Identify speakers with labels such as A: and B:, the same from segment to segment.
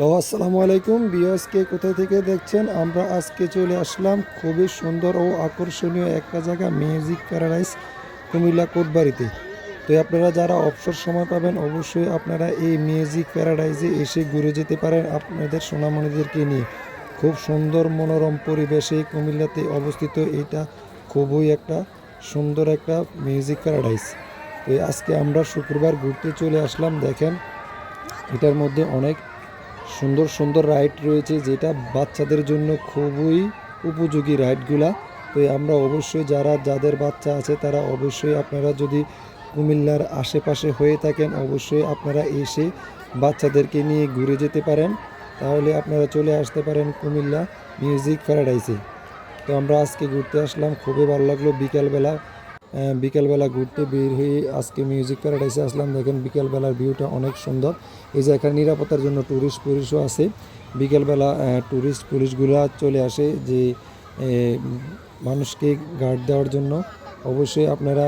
A: Hello, আসসালামু আলাইকুম। BSK কোথা থেকে দেখছেন? আমরা আজকে চলে আসলাম খুবই সুন্দর ও আকর্ষণীয় একটা জায়গা মিউজিক প্যারাডাইস কুমিল্লা কোটবাড়িতে। তো আপনারা যারা অবসর সময় পাবেন, অবশ্যই আপনারা এই মিউজিক প্যারাডাইজে এসে ঘুরে যেতে পারেন আপনাদের সোনামণিদেরকে নিয়ে। খুব সুন্দর মনোরম পরিবেশে কুমিল্লাতে অবস্থিত। এটা খুবই একটা সুন্দর একটা মিউজিক প্যারাডাইস তো আজকে আমরা শুক্রবার ঘুরতে চলে আসলাম, দেখেন। এটার মধ্যে অনেক সুন্দর সুন্দর রাইড রয়েছে, যেটা বাচ্চাদের জন্য খুবই উপযোগী রাইডগুলা তো আমরা অবশ্যই যারা, যাদের বাচ্চা আছে, তারা অবশ্যই আপনারা যদি কুমিল্লার আশেপাশে হয়ে থাকেন, অবশ্যই আপনারা এসে বাচ্চাদেরকে নিয়ে ঘুরে যেতে পারেন। তাহলে আপনারা চলে আসতে পারেন কুমিল্লা মিউজিক প্যারাডাইসে তো আমরা আজকে ঘুরতে আসলাম, খুবই ভালো লাগল। বিকালবেলা বিকালবেলা ঘুরতে বের হয়ে আজকে মিউজিক প্যারাডাইসে আসলাম। দেখেন বিকালবেলার ভিউটা অনেক সুন্দর। এই যে এখানে নিরাপত্তার জন্য ট্যুরিস্ট পুলিশও আছে। বিকেলবেলা ট্যুরিস্ট পুলিশগুলো চলে আসে যে মানুষকে গার্ড দেওয়ার জন্য। অবশ্যই আপনারা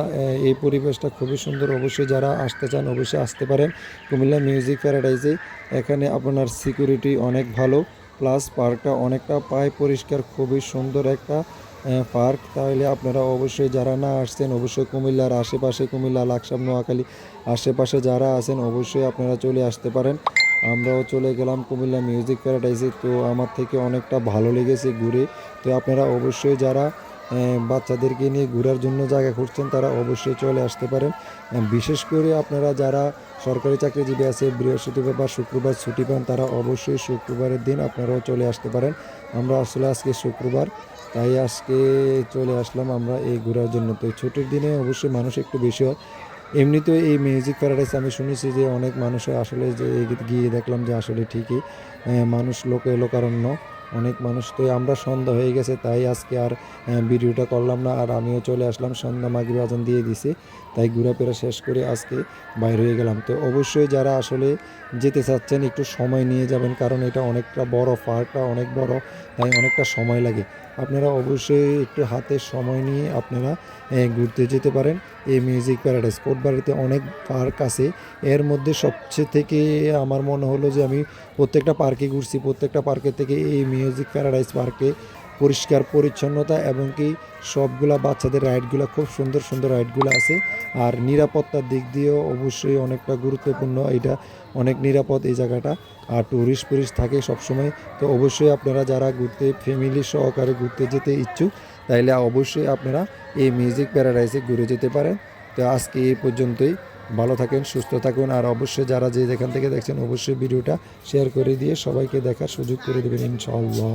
A: এই পরিবেশটা খুবই সুন্দর। অবশ্যই যারা আসতে চান, অবশ্যই আসতে পারেন। কুমিল্লা মিউজিক প্যারাডাইসে এখানে আপনার সিকিউরিটি অনেক ভালো। প্লাস পার্কটা অনেকটা পায় পরিষ্কার, খুবই সুন্দর একটা পার্ক তাহলে আপনারা অবশ্যই যারা না আসছেন, অবশ্যই কুমিল্লার আশেপাশে, কুমিল্লা, লাকসাম, নোয়াখালী আশেপাশে যারা আছেন, অবশ্যই আপনারা চলে আসতে পারেন। আমরাও চলে গেলাম কুমিল্লা মিউজিক প্যারাডাইসে। তো আমার থেকে অনেকটা ভালো লেগেছে ঘুরে। তো আপনারা অবশ্যই যারা বাচ্চাদেরকে নিয়ে ঘোরার জন্য জায়গা খুঁজছেন, তারা অবশ্যই চলে আসতে পারেন। বিশেষ করে আপনারা যারা সরকারি চাকরিজীবী আছে, বৃহস্পতিবার বা শুক্রবার ছুটি পান, তারা অবশ্যই শুক্রবারের দিন আপনারাও চলে আসতে পারেন। আমরা আসলে আজকে শুক্রবার তাই আজকে চলে আসলাম আমরা এই ঘোরার জন্য। তো ছুটির দিনে অবশ্যই মানুষ একটু বেশি হয়। এমনিতেও এই মিউজিক প্যারাডাইস আমি শুনেছি যে অনেক মানুষ আসলে যে গিয়ে দেখলাম যে আসলে ঠিকই মানুষ লোকে লোকারণ্য। অনেক মানুষ তো আমরা সন্ধ্যা হয়ে গেছে, তাই আজকে আর ভিডিওটা করলাম না, আর আমিও চলে আসলাম, সন্ধ্যা মাগরি আজান দিয়ে দিছে, তাই ঘোরাফেরা শেষ করে আজকে বাইর হয়ে গেলাম। তো অবশ্যই যারা আসলে যেতে চাচ্ছেন, একটু সময় নিয়ে যাবেন, কারণ এটা অনেকটা বড় পার্কটা অনেক বড়, তাই অনেকটা সময় লাগে। আপনারা অবশ্যই একটু হাতে সময় নিয়ে আপনারা ঘুরতে যেতে পারেন। এই মিউজিক প্যারাডাইস কোটবাড়িতে অনেক পার্ক আছে, এর মধ্যে সবচেয়ে থেকে আমার মনে হলো যে আমি প্রত্যেকটা পার্কে ঘুরছি, প্রত্যেকটা পার্কের থেকে এই মিউজিক প্যারাডাইস পার্কে পরিষ্কার পরিচ্ছন্নতা এবং কি সবগুলা বাচ্চাদের রাইডগুলো খুব সুন্দর সুন্দর রাইডগুলো আছে। আর নিরাপত্তার দিক দিয়েও অবশ্যই অনেকটা গুরুত্বপূর্ণ এটা অনেক নিরাপদ এই জায়গাটা। আর ট্যুরিস্ট ফুরিস্ট থাকে সবসময়, তো অবশ্যই আপনারা যারা ঘুরতে ফ্যামিলি সহকারে ঘুরতে যেতে ইচ্ছুক, তাইলে অবশ্যই আপনারা এই মিউজিক প্যারাডাইসে ঘুরে যেতে পারেন। তো আজকে এই পর্যন্তই। ভালো থাকেন, সুস্থ থাকুন, আর অবশ্যই যারা যে যেখান থেকে দেখছেন, অবশ্যই ভিডিওটা শেয়ার করে দিয়ে সবাইকে দেখার সুযোগ করে দেবেন ইনশাআল্লাহ।